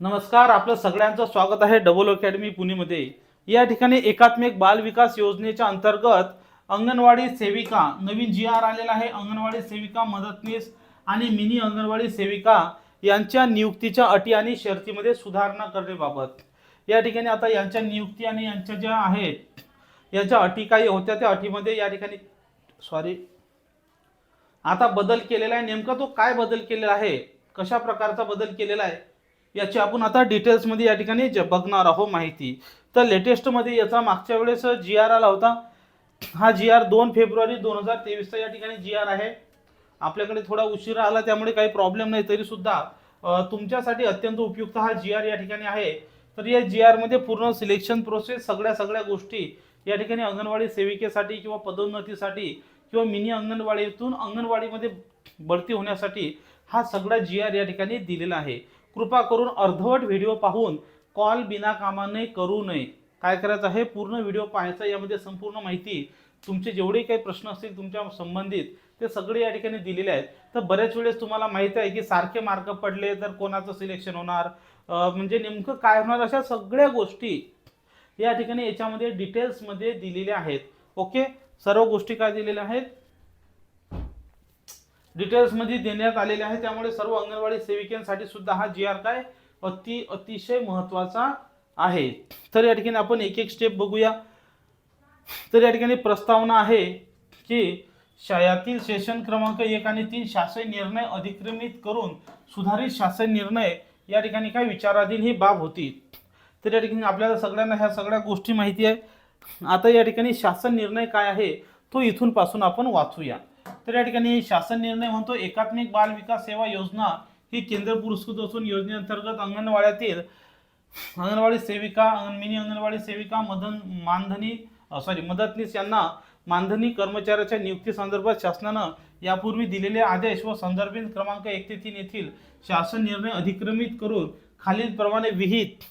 नमस्कार आपलं सगळ्यांचं स्वागत आहे डबल अकॅडमी पुणेमध्ये. या ठिकाणी एकात्मिक बाल विकास योजनेच्या अंतर्गत अंगणवाडी सेविका नवीन जी आर आलेला आहे. अंगणवाडी सेविका मदतनीस आणि मिनी अंगणवाडी सेविका यांच्या नियुक्तीच्या अटी आणि शर्तीमध्ये सुधारणा करण्याबाबत. या ठिकाणी आता यांच्या नियुक्ती आणि यांच्या ज्या आहेत यांच्या अटी काही होत्या त्या अटीमध्ये या ठिकाणी सॉरी आता बदल केलेला आहे. नेमका तो काय बदल केलेला आहे? कशा प्रकारचा बदल केलेला आहे? याची आपण आता डिटेल्समध्ये या ठिकाणी ज- बघणार आहोत माहिती. तर लेटेस्टमध्ये याचा मागच्या वेळेस जी आर आला होता. हा जी आर दोन फेब्रुवारी दोन हजार तेवीसचा या ठिकाणी जी आर आहे. आपल्याकडे थोडा उशिरा आला त्यामुळे काही प्रॉब्लेम नाही तरीसुद्धा तुमच्यासाठी अत्यंत उपयुक्त हा जी आर या ठिकाणी आहे. तर या जी आरमध्ये पूर्ण सिलेक्शन प्रोसेस सगळ्या सगळ्या गोष्टी या ठिकाणी अंगणवाडी सेविकेसाठी किंवा पदोन्नतीसाठी किंवा मिनी अंगणवाडीतून अंगणवाडीमध्ये बढती होण्यासाठी हा सगळा जी आर या ठिकाणी दिलेला आहे. कृपा करून अर्धवट व्हिडिओ पाहून कॉल बिना कामाने करू नये. काय करायचं आहे? पूर्ण व्हिडिओ पाहायचा यामध्ये संपूर्ण माहिती तुमचे जेवढे काही प्रश्न असतील तुमच्या संबंधित ते सगळे या ठिकाणी दिलेले आहेत. तर बऱ्याच वेळेस तुम्हाला माहिती आहे की सारखे मार्क पडले तर कोणाचं सिलेक्शन होणार? म्हणजे नेमकं काय होणार? अशा सगळ्या गोष्टी या ठिकाणी याच्यामध्ये डिटेल्समध्ये दिलेल्या आहेत. ओके सर्व गोष्टी काय दिलेल्या आहेत? डिटेल्समध्ये देण्यात आलेले आहे. त्यामुळे सर्व अंगणवाडी सेविकांसाठी सुद्धा हा जी आर काय अति अतिशय महत्त्वाचा आहे. तर या ठिकाणी आपण एक एक स्टेप बघूया. तर या ठिकाणी प्रस्तावना आहे की शाळातील सेशन क्रमांक एक आणि तीन शासन निर्णय अधिक्रमित करून सुधारित शासन निर्णय या ठिकाणी काय विचाराधीन ही बाब होती. तर या ठिकाणी आपल्याला सगळ्यांना ह्या सगळ्या गोष्टी माहिती आहे. आता या ठिकाणी शासन निर्णय काय आहे तो इथून पासून आपण वाचूया. तर या ठिकाणी शासन निर्णय म्हणतो एकात्मिक बाल विकास सेवा योजना ही केंद्र पुरस्कृत असून योजनेअंतर्गत अंगणवाड्यातील अंगणवाडी सेविका मिनी अंगणवाडी सेविका मदन मानधनी सॉरी मदतनीस यांना मानधनी कर्मचाऱ्याच्या नियुक्ती संदर्भात शासनानं यापूर्वी दिलेले आदेश व संदर्भित क्रमांक एक ते तीन येथील शासन निर्णय अधिक्रमित करून खालीलप्रमाणे विहित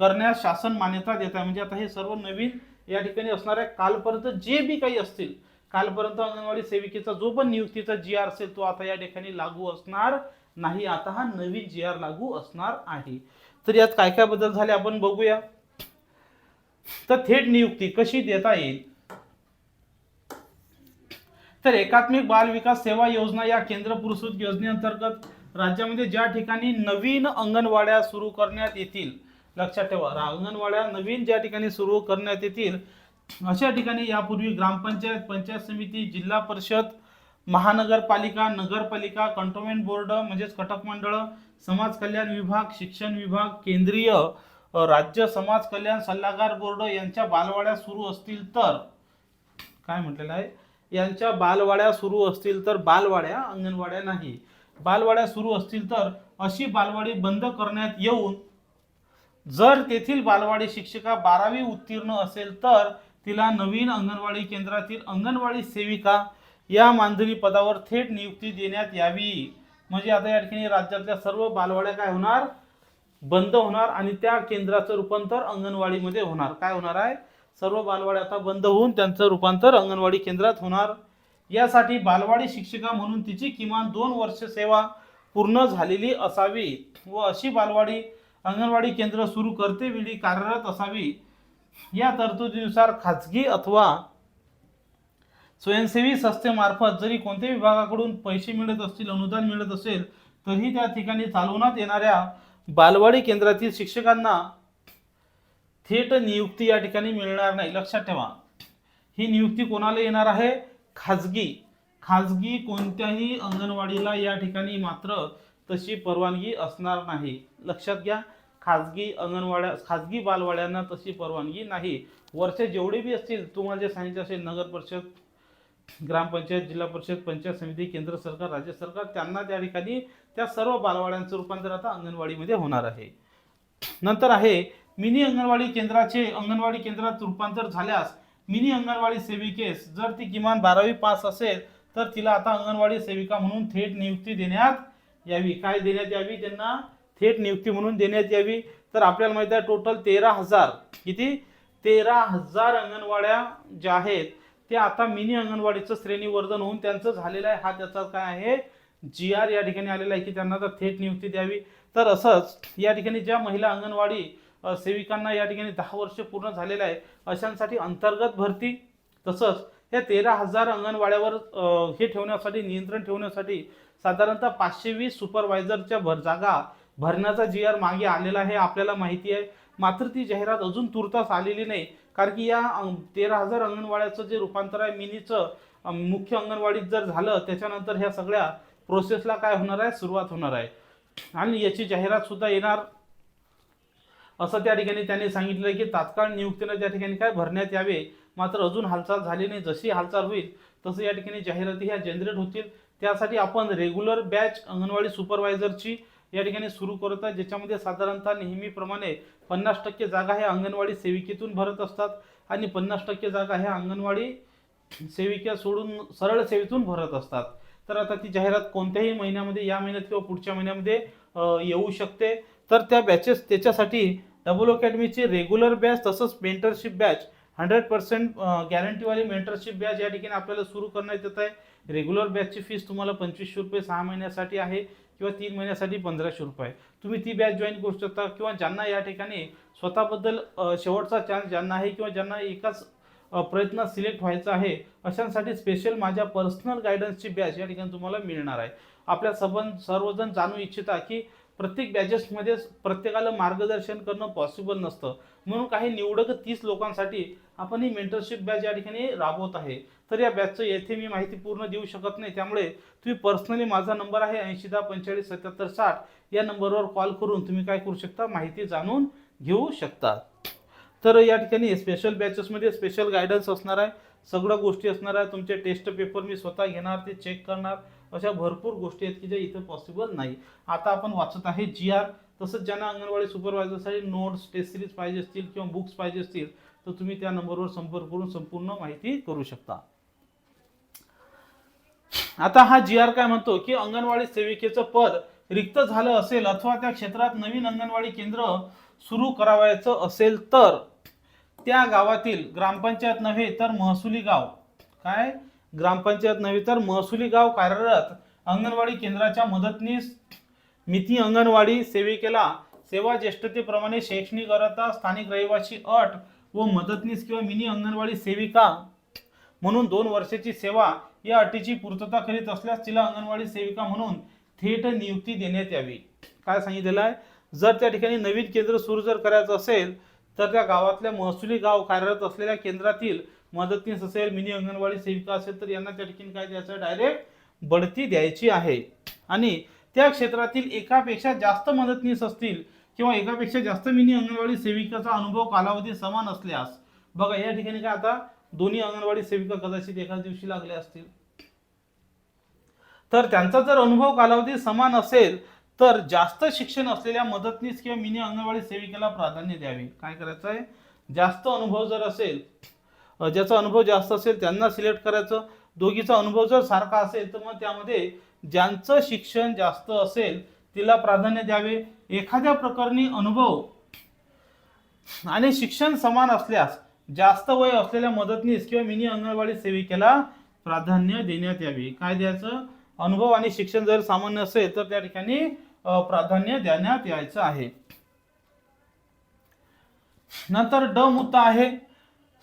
करण्यास शासन मान्यता देत आहे. म्हणजे आता हे सर्व नवीन या ठिकाणी असणाऱ्या कालपर्यंत जे बी काही असतील कालपर्यंत अंगणवाडी सेविकेचा जो पण नियुक्तीचा जी आर असेल तो आता या ठिकाणी लागू असणार नाही आता हा नवीन जी आर लागू असणार आहे. तर यात काय काय बदल झाले आपण बघूया. तर थेट नियुक्ती कशी देता येईल? तर एकात्मिक बाल विकास सेवा योजना या केंद्र पुरस्कृत योजनेअंतर्गत राज्यामध्ये ज्या ठिकाणी नवीन अंगणवाड्या सुरू करण्यात येतील लक्षात ठेवा अंगणवाड्या नवीन ज्या ठिकाणी सुरू करण्यात येतील अशा ठिकाणी यापूर्वी ग्रामपंचायत पंचायत समिती जिल्हा परिषद महानगरपालिका नगरपालिका कंटोन्मेंट बोर्ड म्हणजेच कटक मंडळ समाज कल्याण विभाग शिक्षण विभाग केंद्रीय राज्य समाज कल्याण सल्लागार बोर्ड यांच्या बालवाड्या सुरू असतील तर काय म्हटलेलं आहे? यांच्या बालवाड्या सुरू असतील तर बालवाड्या अंगणवाड्या नाही. बालवाड्या सुरू असतील तर अशी बालवाडी बंद करण्यात येऊन जर तेथील बालवाडी शिक्षिका बारावी उत्तीर्ण असेल तर तिला नवीन अंगणवाडी केंद्रातील अंगणवाडी सेविका या मानधनी पदावर थेट नियुक्ती देण्यात यावी. म्हणजे आता या ठिकाणी राज्यातल्या सर्व बालवाड्या काय होणार? बंद होणार आणि त्या केंद्राचं रूपांतर अंगणवाडीमध्ये होणार. काय होणार आहे? सर्व बालवाड्या आता बंद होऊन त्यांचं रूपांतर अंगणवाडी केंद्रात होणार. यासाठी बालवाडी शिक्षिका म्हणून तिची किमान दोन वर्ष सेवा पूर्ण झालेली असावी व अशी बालवाडी अंगणवाडी केंद्र सुरू करते वेळी कार्यरत असावी. या तरतुदीनुसार खाजगी अथवा स्वयंसेवी संस्थेमार्फत जरी कोणत्याही विभागाकडून पैसे मिळत असतील अनुदान मिळत असेल तरी त्या ठिकाणी चालवण्यात येणाऱ्या बालवाडी केंद्रातील शिक्षकांना थेट नियुक्ती या ठिकाणी मिळणार नाही. लक्षात ठेवा. ही नियुक्ती कोणाला येणार आहे? खाजगी. खाजगी कोणत्याही अंगणवाडीला या ठिकाणी मात्र तशी परवानगी असणार नाही. लक्षात घ्या. खाजगी अंगणवाड्या खाजगी बालवाड्यांना तशी परवानगी नाही. वर्ष जेवढे बी असतील तुम्हाला जे सांगितले असेल नगर परिषद ग्रामपंचायत जिल्हा परिषद पंचायत समिती केंद्र सरकार राज्य सरकार त्यांना त्या ठिकाणी त्या सर्व बालवाड्यांचं रूपांतर आता अंगणवाडीमध्ये होणार आहे. नंतर आहे मिनी अंगणवाडी केंद्राचे अंगणवाडी केंद्रात रूपांतर झाल्यास मिनी अंगणवाडी सेविकेस जर ती किमान बारावी पास असेल तर तिला आता अंगणवाडी सेविका म्हणून थेट नियुक्ती देण्यात यावी. काय देण्यात यावी? त्यांना थेट नियुक्ती म्हणून देण्यात यावी. तर आपल्याला माहिती आहे टोटल तेरा हजार किती? तेरा हजार अंगणवाड्या ज्या आहेत त्या आता मिनी अंगणवाडीचं श्रेणीवर्धन होऊन त्यांचं झालेलं आहे. हा त्याचा काय आहे? जी आर या ठिकाणी आलेला आहे की त्यांना आता थेट नियुक्ती द्यावी. तर असंच या ठिकाणी ज्या महिला अंगणवाडी सेविकांना या ठिकाणी दहा वर्ष पूर्ण झालेलं आहे अशांसाठी अंतर्गत भरती. तसंच या तेरा हजार अंगणवाड्यावर हे ठेवण्यासाठी नियंत्रण ठेवण्यासाठी साधारणतः पाचशे वीस सुपरवायझरच्या भर जागा भरण्याचा जी आर मागे आलेला आहे आपल्याला माहिती आहे. मात्र ती जाहिरात अजून तुर्तास आलेली नाही. कारण की या तेरा हजार अंगणवाड्याचं जे रूपांतर आहे मिनीचं मुख्य अंगणवाडीत जर झालं त्याच्यानंतर ह्या सगळ्या प्रोसेसला काय होणार आहे? सुरुवात होणार आहे. आणि याची जाहिरात सुद्धा येणार. असं त्या ठिकाणी त्यांनी सांगितलं की तात्काळ नियुक्तीनं त्या ठिकाणी काय भरण्यात यावे. मात्र अजून हालचाल झाली नाही. जशी हालचाल होईल तसं या ठिकाणी जाहिराती ह्या जनरेट होतील. त्यासाठी आपण रेग्युलर बॅच अंगणवाडी सुपरवायझरची या ठिकाणी सुरू करत आहे ज्याच्यामध्ये साधारणतः नेहमीप्रमाणे पन्नास टक्के जागा ह्या अंगणवाडी सेविकेतून भरत असतात आणि पन्नास टक्के जागा ह्या अंगणवाडी सेविका सोडून सरळ सेवेतून भरत असतात. तर आता ती जाहिरात कोणत्याही महिन्यामध्ये या महिन्यात किंवा पुढच्या महिन्यामध्ये येऊ शकते. तर त्या बॅचेस त्याच्यासाठी डबल अकॅडमीची रेग्युलर बॅच तसंच मेंटरशिप बॅच हंड्रेड पर्सेंट गॅरंटीवाली मेंटरशिप बॅच या ठिकाणी आपल्याला सुरू करण्यात येत आहे. रेग्युलर बॅचची फीस तुम्हाला पंचवीसशे रुपये सहा महिन्यासाठी आहे. किंवा तीन महिन्यासाठी पंधराशे रुपये. तुम्ही ती बॅच जॉईन करू शकता किंवा ज्यांना या ठिकाणी स्वतःबद्दल शेवटचा चान्स ज्यांना आहे किंवा ज्यांना एकाच प्रयत्नात सिलेक्ट व्हायचं आहे अशांसाठी स्पेशल माझ्या पर्सनल गायडन्सची बॅच या ठिकाणी तुम्हाला मिळणार आहे. आपल्या सबंध सर्वजण जाणू इच्छिता की प्रत्येक बॅचेसमध्ये प्रत्येकाला मार्गदर्शन करणं पॉसिबल नसतं. म्हणून काही निवडक तीस लोकांसाठी आपण ही मेंटरशिप बॅच या ठिकाणी राबवत आहे. तर या बॅचचं येथे मी माहिती पूर्ण देऊ शकत नाही. त्यामुळे तुम्ही पर्सनली माझा नंबर आहे ऐंशी दहा पंचेचाळीस सत्याहत्तर साठ. या नंबरवर कॉल करून तुम्ही काय करू शकता? माहिती जाणून घेऊ शकता. तर या ठिकाणी स्पेशल बॅचेसमध्ये स्पेशल गायडन्स असणार आहे. सगळ्या गोष्टी असणार आहे. तुमचे टेस्ट पेपर मी स्वतः घेणार ते चेक करणार. अशा भरपूर गोष्टी आहेत की ज्या इथं पॉसिबल नाही. आता आपण वाचत आहे जी आर तसंच ज्यांना अंगणवाडी सुपरवायझरसाठी नोट्स टेस्ट सिरीज पाहिजे असतील किंवा बुक्स पाहिजे असतील तर तुम्ही त्या नंबरवर संपर्क करून संपूर्ण माहिती करू शकता. आता हा जी आर काय म्हणतो की अंगणवाडी सेविकेचं पद रिक्त झालं असेल अथवा त्या क्षेत्रात नवीन अंगणवाडी केंद्र सुरू करावायचं असेल तर त्या गावातील ग्रामपंचायत नव्हे तर महसुली गाव. काय? ग्रामपंचायत नव्हे तर महसुली गाव कार्यरत अंगणवाडी केंद्राच्या मदतनीस मिती अंगणवाडी सेविकेला सेवा ज्येष्ठतेप्रमाणे शैक्षणिक अर्हता स्थानिक रहिवासी अट व मदतनीस किंवा मिनी अंगणवाडी सेविका म्हणून दोन वर्षाची सेवा या अटीची पूर्तता करीत असल्यास तिला अंगणवाडी सेविका म्हणून थेट नियुक्ती देण्यात यावी. काय सांगितलेलं आहे जर त्या ठिकाणी नवीन केंद्र सुरू जर करायचं असेल तर त्या गावातल्या महसुली गाव कार्यरत असलेल्या केंद्रातील मदतनीस असेल मिनी अंगणवाडी सेविका असेल तर यांना त्या ठिकाणी काय द्यायचं? डायरेक्ट बढती द्यायची आहे. आणि त्या क्षेत्रातील एकापेक्षा जास्त मदतनीस असतील किंवा एकापेक्षा जास्त मिनी अंगणवाडी सेविकाचा अनुभव कालावधी समान असल्यास बघा या ठिकाणी काय आता दोन्ही अंगणवाडी सेविका कदाचित एकाच दिवशी लागल्या असतील. तर त्यांचा जर अनुभव कालावधी समान असेल तर जास्त शिक्षण असलेल्या मदतनीस किंवा मिनी अंगणवाडी सेविकेला प्राधान्य द्यावे. काय करायचं आहे? जास्त अनुभव जर असेल ज्याचा अनुभव जास्त असेल त्यांना सिलेक्ट करायचं. दोघीचा अनुभव जर सारखा असेल तर मग त्यामध्ये ज्यांचं शिक्षण जास्त असेल तिला प्राधान्य द्यावे. एखाद्या प्रकरणी अनुभव आणि शिक्षण समान असल्यास जास्त वय असलेल्या मदतनीस किंवा मिनी अंगणवाडी सेविकेला प्राधान्य देण्यात यावे. काय द्यायचं? अनुभव आणि शिक्षण जर सामान्य असेल तर त्या ठिकाणी प्राधान्य देण्यात यायचं आहे. नंतर ड मुद्दा आहे.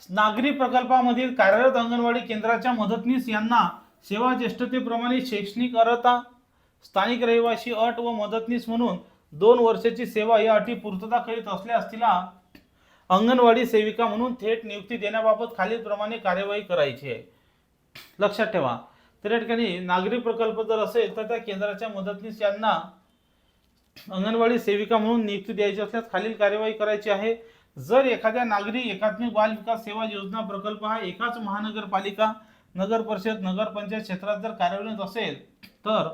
नागरी प्रकल्पामधील कार्यरत अंगणवाडी केंद्राच्या मदतनीस यांना सेवा ज्येष्ठतेप्रमाणे शैक्षणिक अर्हता स्थानिक रहिवासी अट व मदतनीस म्हणून दोन वर्षाची सेवा या अटी पूर्तता करीत असल्यास तिला अंगणवाडी सेविका म्हणून थेट नियुक्ती देण्याबाबत खालीलप्रमाणे कार्यवाही करायची आहे. लक्षात ठेवा. तर या ठिकाणी नागरी प्रकल्प जर असेल तर त्या केंद्राच्या मदतनीस यांना अंगणवाडी सेविका म्हणून नियुक्ती द्यायची असल्यास खालील कार्यवाही करायची आहे. जर एखाद्या नागरी एकात्मिक बाल विकास सेवा योजना प्रकल्प हा एकाच महानगरपालिका नगर परिषद नगरपंचायत क्षेत्रात जर कार्यान्वित असेल तर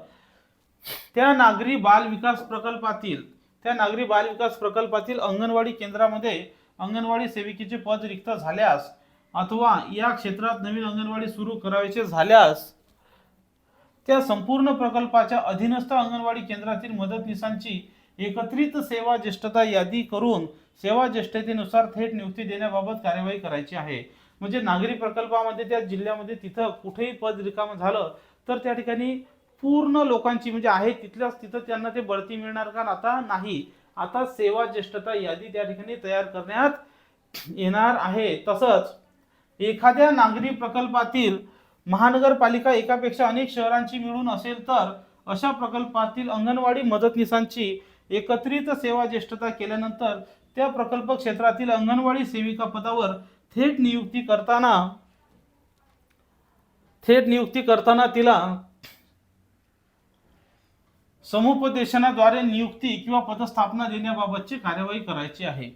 त्या नागरी बाल विकास प्रकल्पातील त्या नागरी बाल विकास प्रकल्पातील अंगणवाडी केंद्रामध्ये अंगणवाडी सेविकेचे पद रिक्त झाल्यास अथवा या क्षेत्रात नवीन अंगणवाडी सुरू करायचे झाल्यास त्या संपूर्ण प्रकल्पाच्या अधीनस्थ अंगणवाडी केंद्रातील मदतनीसांची एकत्रित सेवा ज्येष्ठता यादी करून सेवा ज्येष्ठतेनुसार थेट नियुक्ती देण्याबाबत कार्यवाही करायची आहे. म्हणजे नागरी प्रकल्पामध्ये त्या जिल्ह्यामध्ये तिथं कुठेही पद रिकामं झालं तर त्या ठिकाणी पूर्ण लोकांची म्हणजे आहे तिथल्याच तिथं त्यांना ते बढती मिळणार का आता नाही. आता सेवा ज्येष्ठता यादी त्या ठिकाणी तयार करण्यात येणार आहे. तसंच एखाद्या नागरी प्रकल्पातील महानगरपालिका एकापेक्षा अनेक शहरांची मिळून असेल तर अशा प्रकल्पातील अंगणवाडी मदतनीसांची एकत्रित सेवा ज्येष्ठता केल्यानंतर त्या प्रकल्प क्षेत्रातील अंगणवाडी सेविका पदावर थेट नियुक्ती करताना थेट नियुक्ती करताना तिला समुपदेशनाद्वारे नियुक्ती किंवा पदस्थापना देण्याबाबतची कार्यवाही करायची आहे.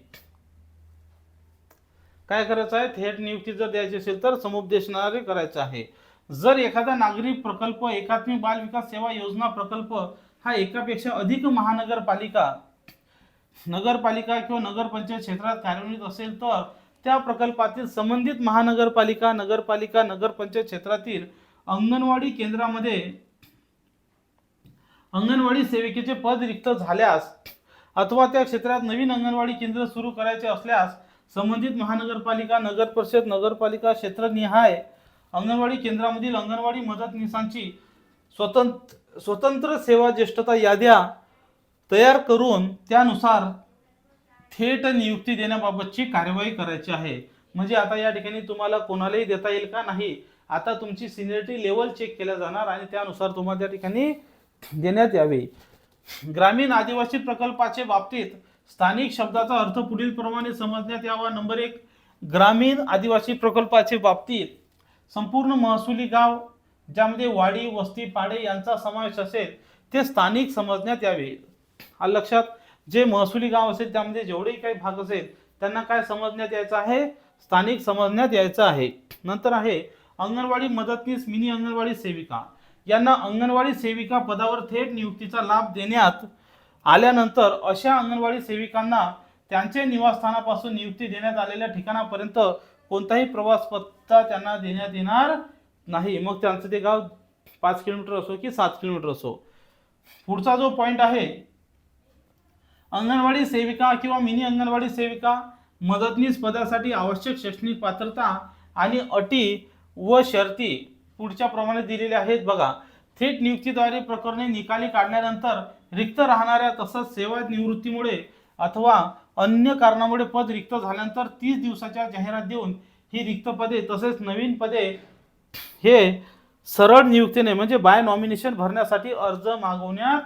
काय करायचं आहे? थेट नियुक्ती जर द्यायची असेल तर समुपदेशनाने करायचं आहे. जर एखादा नागरी प्रकल्प एकात्मिक बाल विकास सेवा योजना प्रकल्प हा एकापेक्षा अधिक महानगरपालिका नगरपालिका किंवा नगरपंचायत क्षेत्रात कार्यान्वित असेल तर त्या प्रकल्पातील संबंधित महानगरपालिका नगरपालिका नगरपंचायत क्षेत्रातील अंगणवाडी केंद्रामध्ये अंगणवाडी सेविकेचे पद रिक्त झाल्यास अथवा त्या क्षेत्रात नवीन अंगणवाडी केंद्र सुरू करायचे असल्यास संबंधित महानगरपालिका नगर परिषद नगरपालिका क्षेत्रनिहाय अंगणवाडी केंद्रामधील अंगणवाडी मदतनीसांची स्वतंत्र स्वतंत्र सेवा ज्येष्ठता याद्या तयार करून त्यानुसार थेट नियुक्ती देण्याबाबतची कार्यवाही करायची आहे. म्हणजे आता या ठिकाणी तुम्हाला कोणालाही देता येईल का नाही आता तुमची सिनियरिटी लेवल चेक केल्या जाणार आणि त्यानुसार तुम्हाला त्या ठिकाणी देण्यात यावे. ग्रामीण आदिवासी प्रकल्पाचे बाबतीत स्थानिक शब्दाचा अर्थ पुढील प्रमाणे समजण्यात यावा. नंबर एक ग्रामीण आदिवासी प्रकल्पाचे बाबतीत संपूर्ण महसुली गाव ज्यामध्ये वाडी वस्ती पाडे यांचा समावेश असेल ते स्थानिक समजण्यात यावे. हा लक्षात जे महसुली गाव असेल त्यामध्ये जेवढेही काही भाग असेल त्यांना काय समजण्यात यायचं आहे? स्थानिक समजण्यात यायचं आहे. नंतर आहे अंगणवाडी मदतनीस मिनी अंगणवाडी सेविका. यांना अंगणवाडी सेविका पदावर थेट नियुक्तीचा लाभ देण्यात आल्यानंतर अशा अंगणवाडी सेविकांना त्यांचे निवासस्थानापासून नियुक्ती देण्यात आलेल्या ठिकाणापर्यंत कोणताही प्रवास पत्ता त्यांना देण्यात येणार नाही. मग त्यांचं ते गाव पाच किलोमीटर असो की सात किलोमीटर असो. पुढचा जो पॉईंट आहे अंगणवाडी सेविका किंवा मिनी अंगणवाडी सेविका मदतनीस पदासाठी आवश्यक शैक्षणिक पात्रता आणि अटी व शर्ती पुढच्या प्रमाणे दिलेल्या आहेत. बघा थेट नियुक्तीद्वारे प्रकरणे निकाली काढल्यानंतर रिक्त राहणाऱ्या तसंच सेवा निवृत्तीमुळे अथवा अन्य कारणामुळे पद रिक्त झाल्यानंतर तीस दिवसाच्या जाहिरात देऊन ही रिक्त पदे तसेच नवीन पदे हे सरळ नियुक्तीने म्हणजे बाय नॉमिनेशन भरण्यासाठी अर्ज मागवण्यात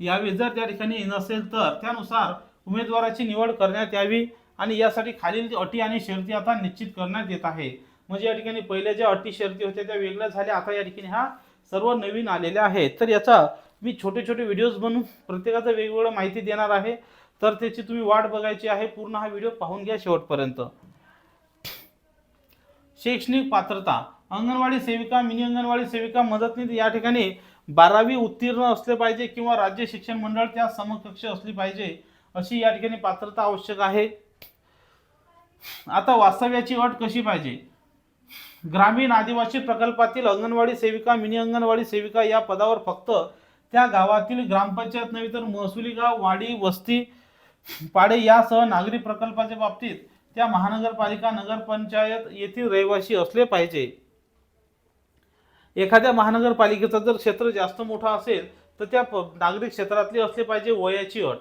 यावे. जर त्या ठिकाणी नसेल तर त्यानुसार उमेदवाराची निवड करण्यात यावी आणि यासाठी खालील अटी आणि शर्ती आता निश्चित करण्यात येत आहे. म्हणजे या ठिकाणी पहिल्या ज्या अटी शर्ती होत्या त्या वेगळ्या झाल्या. आता या ठिकाणी हा सर्व नवीन आलेल्या आहेत. तर याचा मी छोटे छोटे व्हिडिओज बनवून प्रत्येकाचं वेगवेगळं माहिती देणार आहे. तर त्याची तुम्ही वाट बघायची आहे. पूर्ण हा व्हिडिओ पाहून घ्या शेवटपर्यंत. शैक्षणिक पात्रता. अंगणवाडी सेविका मिनी अंगणवाडी सेविका मदतनीस या ठिकाणी बारावी उत्तीर्ण असले पाहिजे किंवा राज्य शिक्षण मंडळ त्या समकक्ष असली पाहिजे अशी या ठिकाणी पात्रता आवश्यक आहे. आता वास्तव्याची अट कशी पाहिजे? ग्रामीण आदिवासी प्रकल्पातील अंगणवाडी सेविका मिनी अंगणवाडी सेविका या पदावर फक्त त्या गावातील ग्रामपंचायत नव्हे तर महसुली गाव वाडी वस्ती पाडे यासह नागरी प्रकल्पाच्या बाबतीत त्या महानगरपालिका नगरपंचायत येथील रहिवासी असले पाहिजे. एखाद्या महानगरपालिकेचं जर क्षेत्र जास्त मोठं असेल तर त्या नागरिक क्षेत्रातली असले पाहिजे वयाची अट.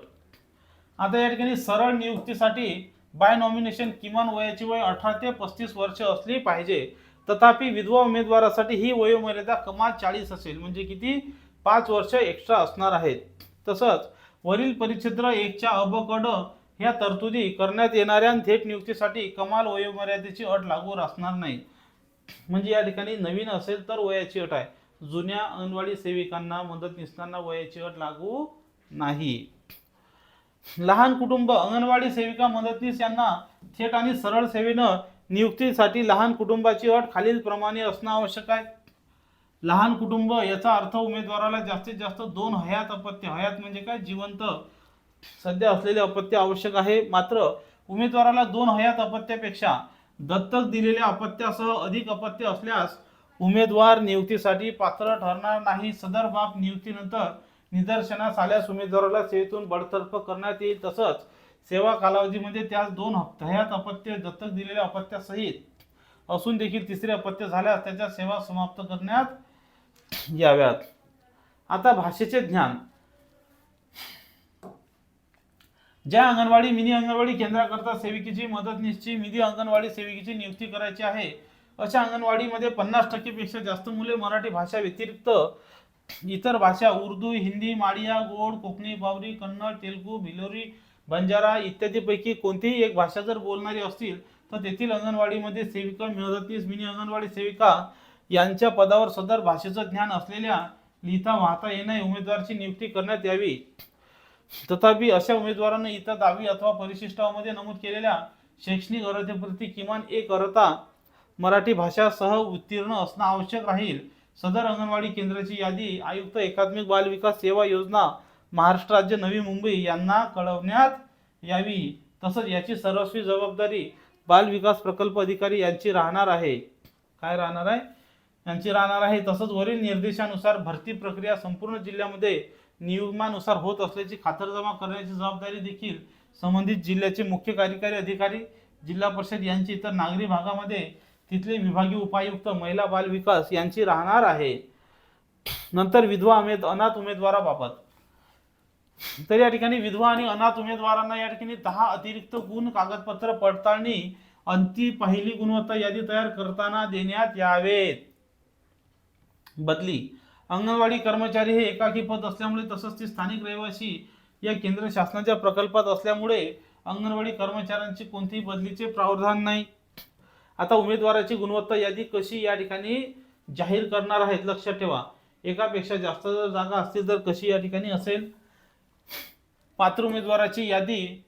आता या ठिकाणी सरळ नियुक्तीसाठी बाय नॉमिनेशन किमान वयाची वय अठरा ते पस्तीस वर्ष असली पाहिजे. तथापि विधवा उमेदवारासाठी ही वयोमर्यादा कमाल चाळीस असेल. म्हणजे किती? पाच वर्ष एक्स्ट्रा असणार आहेत. तसंच वरील परिच्छेद्र एकच्या अबकड ह्या तरतुदी करण्यात येणाऱ्या थेट नियुक्तीसाठी कमाल वयोमर्यादेची अट लागू असणार नाही. म्हणजे या ठिकाणी नवीन असेल तर वयाची अट आहे. जुन्या अंगणवाडी सेविकांना मदतनीसांना वयाची अट लागू नाही. लहान कुटुंब अंगणवाडी सेविका मदतनीस यांना थेट आणि सरळ सेवेनं नियुक्तीसाठी लहान कुटुंबाची अट खालील प्रमाणे असणं आवश्यक आहे. लहान कुटुंब याचा अर्थ उमेदवाराला जास्तीत जास्त दोन हयात अपत्य. हयात म्हणजे काय? जिवंत. सध्या असलेले अपत्य आवश्यक आहे. मात्र उमेदवाराला दोन हयात अपत्यापेक्षा दत्तक दिलेल्या अपत्यासह अधिक अपत्य असल्यास उमेदवार नियुक्तीसाठी पात्र ठरणार नाही. सदर बाब नियुक्तीनंतर निदर्शनास आल्यास उमेदवाराला सेवेतून बडतर्फ करण्यात येईल. तसंच सेवा कालावधीमध्ये म्हणजे त्यास दोन हयात अपत्य दत्तक दिलेल्या अपत्यासहित असून देखील तिसरे अपत्य झाल्यास त्याच्या सेवा समाप्त करण्यात याव्यात. आता भाषेचे ज्ञान. ज्या अंगणवाडी मिनी अंगणवाडी केंद्राकरता सेविकेची मदतनीसची मिनी अंगणवाडी सेविकेची नियुक्ती करायची आहे अशा अंगणवाडीमध्ये पन्नास टक्केपेक्षा जास्त मुले मराठी भाषा व्यतिरिक्त इतर भाषा उर्दू हिंदी माडिया गोड कोकणी बावरी कन्नड तेलुगू भिलोरी बंजारा इत्यादीपैकी कोणतीही एक भाषा जर बोलणारी असतील तर तेथील अंगणवाडीमध्ये सेविका मदतनीस मिनी अंगणवाडी सेविका यांच्या पदावर सदर भाषेचं ज्ञान असलेल्या लिहिता वाहता येणाऱ्या उमेदवाराची नियुक्ती करण्यात यावी. तथापि अशा उमेदवारांना इतर दहावी अथवा परिशिष्टामध्ये नमूद केलेल्या शैक्षणिक अर्हतेप्रती किमान एक अर्हता मराठी भाषासह उत्तीर्ण असणं आवश्यक राहील. सदर अंगणवाडी केंद्राची यादी आयुक्त एकात्मिक बाल विकास सेवा योजना महाराष्ट्र राज्य नवी मुंबई यांना कळवण्यात यावी. तसंच याची सर्वस्वी जबाबदारी बाल विकास प्रकल्प अधिकारी यांची राहणार आहे. काय राहणार आहे? यांची राहणार आहे. तसंच वरील निर्देशानुसार भरती प्रक्रिया संपूर्ण जिल्ह्यामध्ये नियमानुसार होत असल्याची खातरजमा करण्याची जबाबदारी देखील संबंधित जिल्ह्याचे मुख्य कार्यकारी अधिकारी जिल्हा परिषद यांची. इतर नागरी भागामध्ये तिथले विभागीय उपायुक्त महिला बाल विकास यांची राहणार आहे. नंतर विधवा उमेद अनाथ उमेदवाराबाबत. तर या ठिकाणी विधवा आणि अनाथ उमेदवारांना या ठिकाणी दहा अतिरिक्त गुण कागदपत्र पडताळणी अंती पहिली गुणवत्ता यादी तयार करताना देण्यात यावेत. बदली. अंगणवाडी कर्मचारी हे एकाकी पद असल्यामुळे तसंच ते स्थानिक रहिवासी या केंद्र शासनाच्या प्रकल्पात असल्यामुळे अंगणवाडी कर्मचाऱ्यांची कोणतीही बदलीचे प्रावधान नाही. आता उमेदवाराची गुणवत्ता यादी कशी या ठिकाणी जाहीर करणार आहेत लक्षात ठेवा. एकापेक्षा जास्त जर जागा असतील तर कशी या ठिकाणी असेल? पात्र उमेदवाराची यादी.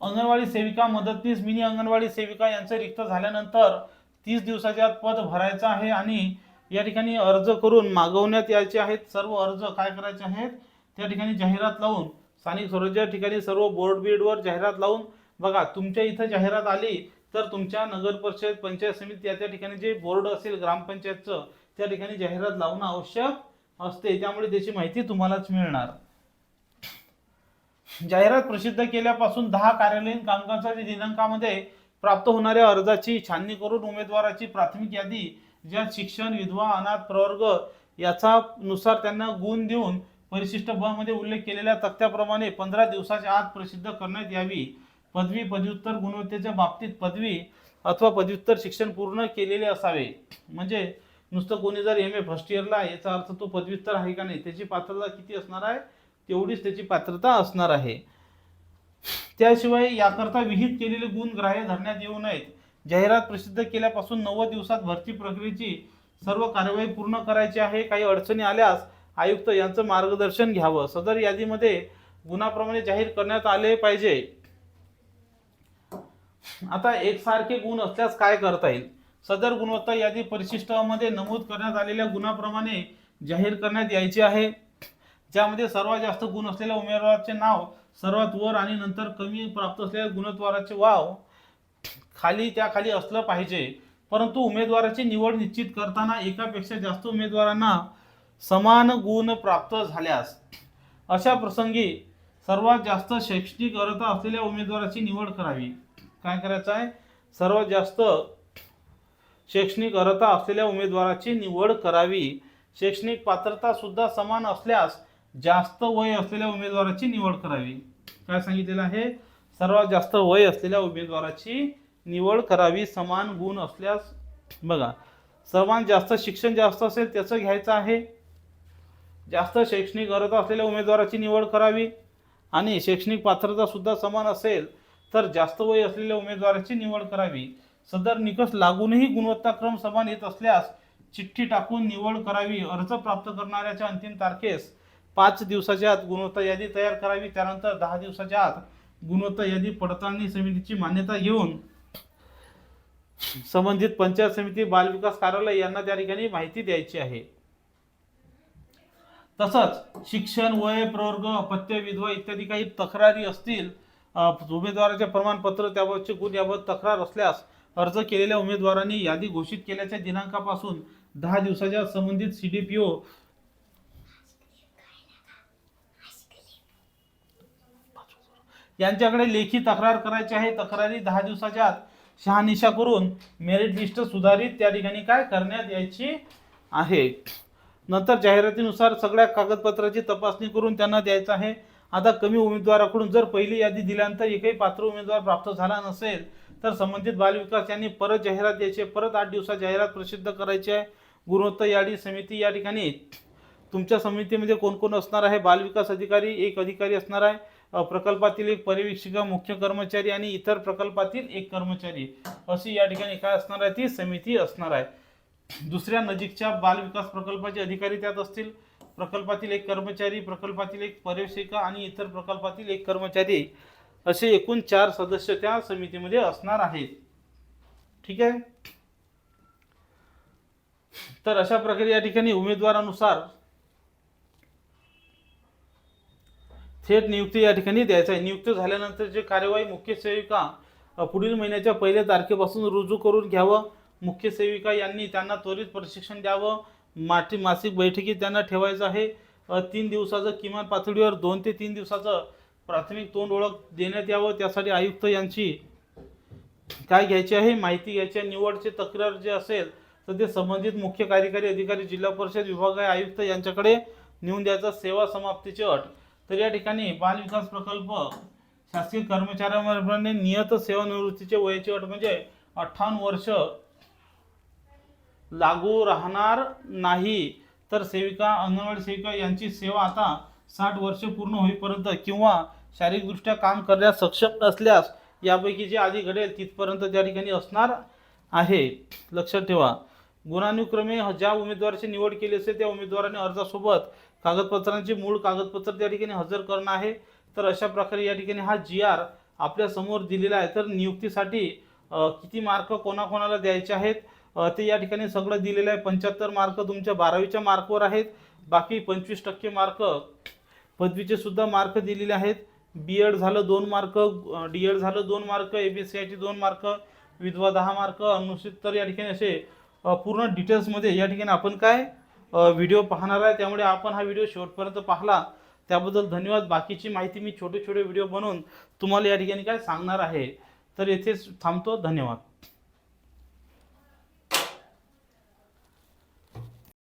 अंगणवाडी सेविका मदतनीस मिनी अंगणवाडी सेविका यांचं रिक्त झाल्यानंतर तीस दिवसाच्या आत पद भरायचं आहे आणि या ठिकाणी अर्ज करून मागवण्यात यायचे आहेत. सर्व अर्ज काय करायचे आहेत? त्या ठिकाणी जाहिरात लावून स्थानिक स्वराज्य ठिकाणी सर्व बोर्ड बीडवर जाहिरात लावून बघा तुमच्या इथं जाहिरात आली तर तुमच्या नगर परिषद पंचायत समिती या त्या ठिकाणी जे बोर्ड असेल ग्रामपंचायतचं त्या ठिकाणी जाहिरात लावणं आवश्यक असते. त्यामुळे त्याची माहिती तुम्हालाच मिळणार. जाहिरात प्रसिद्ध केल्यापासून दहा कार्यालयीन कामकाजाच्या दिनांकामध्ये प्राप्त होणाऱ्या अर्जाची छाननी करून उमेदवाराची प्राथमिक यादी ज्यात शिक्षण विधवा अनाथ प्रवर्ग याचा नुसार त्यांना गुण देऊन परिशिष्ट ब मध्ये उल्लेख केलेल्या तक्त्याप्रमाणे पंधरा दिवसाच्या आत प्रसिद्ध करण्यात यावी. पदवी पदव्युत्तर गुणवत्तेच्या बाबतीत पदवी अथवा पदव्युत्तर शिक्षण पूर्ण केलेले असावे. म्हणजे नुसतं कोणी जर एम ए फर्स्ट इयरला आहे याचा अर्थ तो पदव्युत्तर आहे का नाही त्याची पात्रता किती असणार आहे? तेवढीच त्याची पात्रता असणार आहे. त्याशिवाय याकरता विहित केलेले गुण ग्राह्य धरण्यात येऊ नयेत. जाहिरात प्रसिद्ध केल्यापासून नव्वद दिवसात भरती प्रक्रियेची सर्व कार्यवाही पूर्ण करायची आहे. काही अडचणी आल्यास आयुक्त यांचं मार्गदर्शन घ्यावं. सदर यादीमध्ये गुणाप्रमाणे जाहीर करण्यात आले पाहिजे. आता एकसारखे गुण असल्यास काय करता येईल? सदर गुणवत्ता यादी परिशिष्टामध्ये नमूद करण्यात आलेल्या गुणाप्रमाणे जाहीर करण्यात यायचे आहे. ज्यामध्ये सर्वात जास्त गुण असलेल्या उमेदवाराचे नाव सर्वात वर आणि नंतर कमी प्राप्त असलेल्या गुणोत्तराचे वाव खाली त्या खाली असलं पाहिजे. परंतु उमेदवाराची निवड निश्चित करताना एकापेक्षा जास्त उमेदवारांना समान गुण प्राप्त झाल्यास अशा प्रसंगी सर्वात जास्त शैक्षणिक अर्हता असलेल्या उमेदवाराची निवड करावी. काय करायचं आहे? सर्वात जास्त शैक्षणिक अर्हता असलेल्या उमेदवाराची निवड करावी. शैक्षणिक पात्रता सुद्धा समान असल्यास जास्त वय असलेल्या उमेदवाराची निवड करावी. काय सांगितलेलं आहे? सर्वात जास्त वय असलेल्या उमेदवाराची निवड करावी समान गुण असल्यास बघा सर्वात जास्त शिक्षण जास्त असेल त्याचं घ्यायचं आहे. जास्त शैक्षणिक अर्हता असलेल्या उमेदवाराची निवड करावी आणि शैक्षणिक पात्रतासुद्धा समान असेल तर जास्त वय असलेल्या उमेदवाराची निवड करावी. सदर निकष लागूनही गुणवत्ताक्रम समान येत असल्यास चिठ्ठी टाकून निवड करावी अर्ज प्राप्त करणाऱ्याच्या अंतिम तारखेस पाच दिवसाच्या आत गुणवत्ता यादी तयार करावी त्यानंतर दहा दिवसाच्या आत गुणवत्ता यादी पडताळणी समितीची मान्यता घेऊन संबंधित पंचायत समिती बालविकास कार्यालय यांना त्या ठिकाणी माहिती द्यायची आहे. तसंच शिक्षण वय प्रवर्ग अपत्य विधवा इत्यादी काही तक्रारी असतील उमेदवाराचे प्रमाणपत्र त्याबाबतचे गुण याबाबत तक्रार असल्यास अर्ज केलेल्या उमेदवारांनी यादी घोषित केल्याच्या दिनांकापासून दहा दिवसाच्या संबंधित सी डी पी ओ यांच्याकडे लेखी तक्रार करायची आहे. तक्रारी दहा दिवसाच्या आत शहानिशा करून मेरिट लिस्ट सुधारित त्या ठिकाणी काय करण्यात यायची आहे. नंतर जाहिरातीनुसार सगळ्या कागदपत्राची तपासणी करून त्यांना द्यायचं आहे. आता कमी उमेदवाराकडून जर पहिली यादी दिल्यानंतर एकही पात्र उमेदवार प्राप्त झाला नसेल तर संबंधित बालविकास यांनी परत जाहिरात द्यायची आहे. परत आठ दिवसात जाहिरात प्रसिद्ध करायची आहे. गुणवत्ता यादी समिती या ठिकाणी तुमच्या समितीमध्ये कोण कोण असणार आहे? बालविकास अधिकारी एक अधिकारी असणार आहे. प्रकल्पातील एक पर्यवेक्षिका मुख्य कर्मचारी आणि इतर प्रकल्पातील एक कर्मचारी. अशी या ठिकाणी काय असणार आहे? ती समिती असणार आहे. दुसऱ्या नजीकच्या बालविकास प्रकल्पाचे अधिकारी त्यात असतील. प्रकल्पातील एक कर्मचारी प्रकल्पातील एक पर्यवेक्षिका आणि इतर प्रकल्पातील एक कर्मचारी असे एकूण चार सदस्य त्या समितीमध्ये असणार आहेत. ठीक आहे? तर अशा प्रकारे या ठिकाणी उमेदवारानुसार थेट नियुक्ती या ठिकाणी द्यायचं आहे. नियुक्त झाल्यानंतर जे कार्यवाही मुख्य सेविका पुढील महिन्याच्या पहिल्या तारखेपासून रुजू करून घ्यावं. मुख्य सेविका यांनी त्यांना त्वरित प्रशिक्षण द्यावं. माटी मासिक बैठकीत त्यांना ठेवायचं आहे. तीन दिवसाचं किमान पातळीवर दोन ते तीन दिवसाचं प्राथमिक तोंड ओळख देण्यात यावं. त्यासाठी आयुक्त यांची काय घ्यायची आहे माहिती घ्यायची आहे. निवडचे तक्रार जे असेल तर ते संबंधित मुख्य कार्यकारी अधिकारी जिल्हा परिषद विभाग आयुक्त यांच्याकडे नेऊन द्यायचा सेवा समाप्तीची अट. तर या ठिकाणी बाल विकास प्रकल्प शासकीय कर्मचाऱ्यांनी नियत सेवानिवृत्तीचे वयाची अट म्हणजे अठ्ठावन्न वर्ष लागू राहणार नाही. तर सेविका अंगणवाडी सेविका यांची सेवा आता साठ वर्ष पूर्ण होईपर्यंत किंवा शारीरिकदृष्ट्या काम करण्यास सक्षम नसल्यास यापैकी जे आधी घडेल तिथपर्यंत त्या ठिकाणी असणार आहे. लक्षात ठेवा. गुणानुक्रमे ज्या उमेदवाराची निवड केली असेल त्या उमेदवाराने अर्जासोबत कागदपत्रांची मूळ कागदपत्र त्या ठिकाणी हजर करणं आहे. तर अशा प्रकारे या ठिकाणी हा जी आर आपल्यासमोर दिलेला आहे. तर नियुक्तीसाठी किती मार्क कोणाकोणाला द्यायचे आहेत? ते या ठिकाणी सगळं दिलेलं आहे. पंच्याहत्तर मार्क तुमच्या बारावीच्या मार्कवर आहेत. बाकी पंचवीस टक्के मार्क पदवीचे सुद्धा मार्क दिलेले आहेत. बी एड झालं दोन मार्क डी एड झालं दोन मार्क ए बी सी आयचे दोन मार्क विधवा दहा मार्क अनुसूचित तर या ठिकाणी असे पूर्ण डिटेल्समध्ये या ठिकाणी आपण काय व्हिडिओ पाहणार आहे. त्यामुळे आपण हा व्हिडिओ शेवटपर्यंत पाहला. त्याबद्दल धन्यवाद. बाकीची माहिती मी छोटे छोटे व्हिडिओ बनवून तुम्हाला या ठिकाणी काय सांगणार आहे. तर येथेच थांबतो. धन्यवाद.